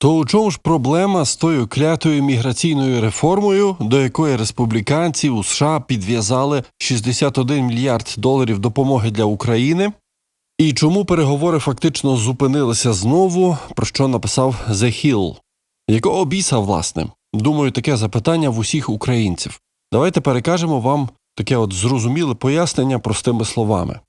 То у чому ж проблема з тою клятою міграційною реформою, до якої республіканці у США підв'язали 61 мільярд доларів допомоги для України? І чому переговори фактично зупинилися знову, про що написав The Hill? Якого біса, власне? Думаю, таке запитання в усіх українців. Давайте перекажемо вам таке от зрозуміле пояснення простими словами.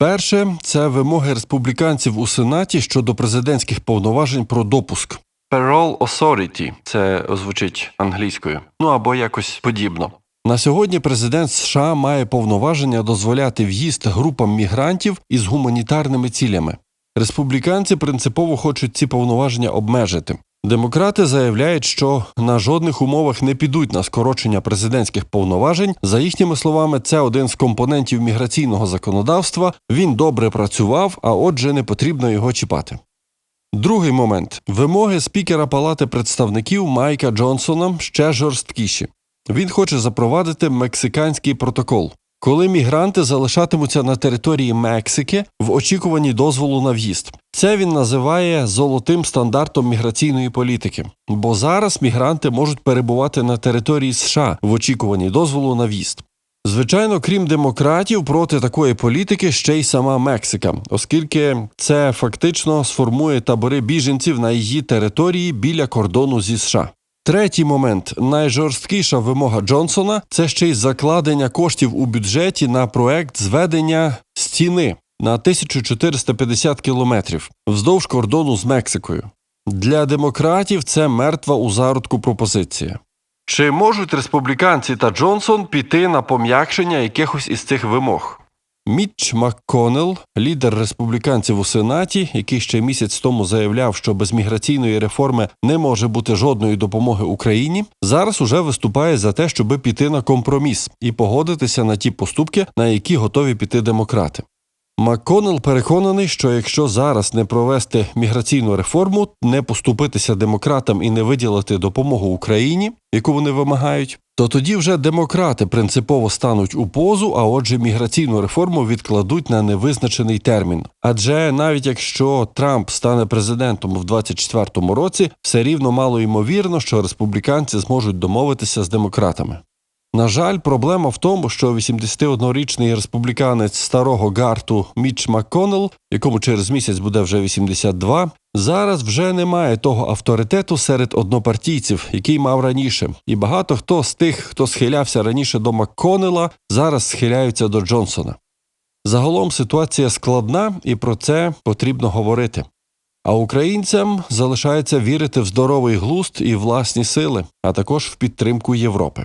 Перше це вимоги республіканців у Сенаті щодо президентських повноважень про допуск. Parole Authority – це звучить англійською, ну або якось подібно. На сьогодні президент США має повноваження дозволяти в'їзд групам мігрантів із гуманітарними цілями. Республіканці принципово хочуть ці повноваження обмежити. Демократи заявляють, що на жодних умовах не підуть на скорочення президентських повноважень. За їхніми словами, це один з компонентів міграційного законодавства. Він добре працював, а отже, не потрібно його чіпати. Другий момент вимоги спікера Палати представників Майка Джонсона ще жорсткіші. Він хоче запровадити мексиканський протокол, коли мігранти залишатимуться на території Мексики в очікуванні дозволу на в'їзд. Це він називає золотим стандартом міграційної політики, бо зараз мігранти можуть перебувати на території США в очікуванні дозволу на в'їзд. Звичайно, крім демократів, проти такої політики ще й сама Мексика, оскільки це фактично сформує табори біженців на її території біля кордону зі США. Третій момент найжорсткіша вимога Джонсона це ще й закладення коштів у бюджеті на проект зведення стіни на 1450 кілометрів вздовж кордону з Мексикою. Для демократів це мертва у зародку пропозиція. Чи можуть республіканці та Джонсон піти на пом'якшення якихось із цих вимог? Мітч МакКоннелл, лідер республіканців у Сенаті, який ще місяць тому заявляв, що без міграційної реформи не може бути жодної допомоги Україні, зараз уже виступає за те, щоби піти на компроміс і погодитися на ті поступки, на які готові піти демократи. МакКоннелл переконаний, що якщо зараз не провести міграційну реформу, не поступитися демократам і не виділити допомогу Україні, яку вони вимагають, то тоді вже демократи принципово стануть у позу, а отже, міграційну реформу відкладуть на невизначений термін. Адже навіть якщо Трамп стане президентом в 2024 році, все рівно мало ймовірно, що республіканці зможуть домовитися з демократами. На жаль, проблема в тому, що 81-річний республіканець старого гарту Міч МакКоннелл, якому через місяць буде вже 82, зараз вже не має того авторитету серед однопартійців, який мав раніше. І багато хто з тих, хто схилявся раніше до МакКоннелла, зараз схиляються до Джонсона. Загалом ситуація складна, і про це потрібно говорити. А українцям залишається вірити в здоровий глузд і власні сили, а також в підтримку Європи.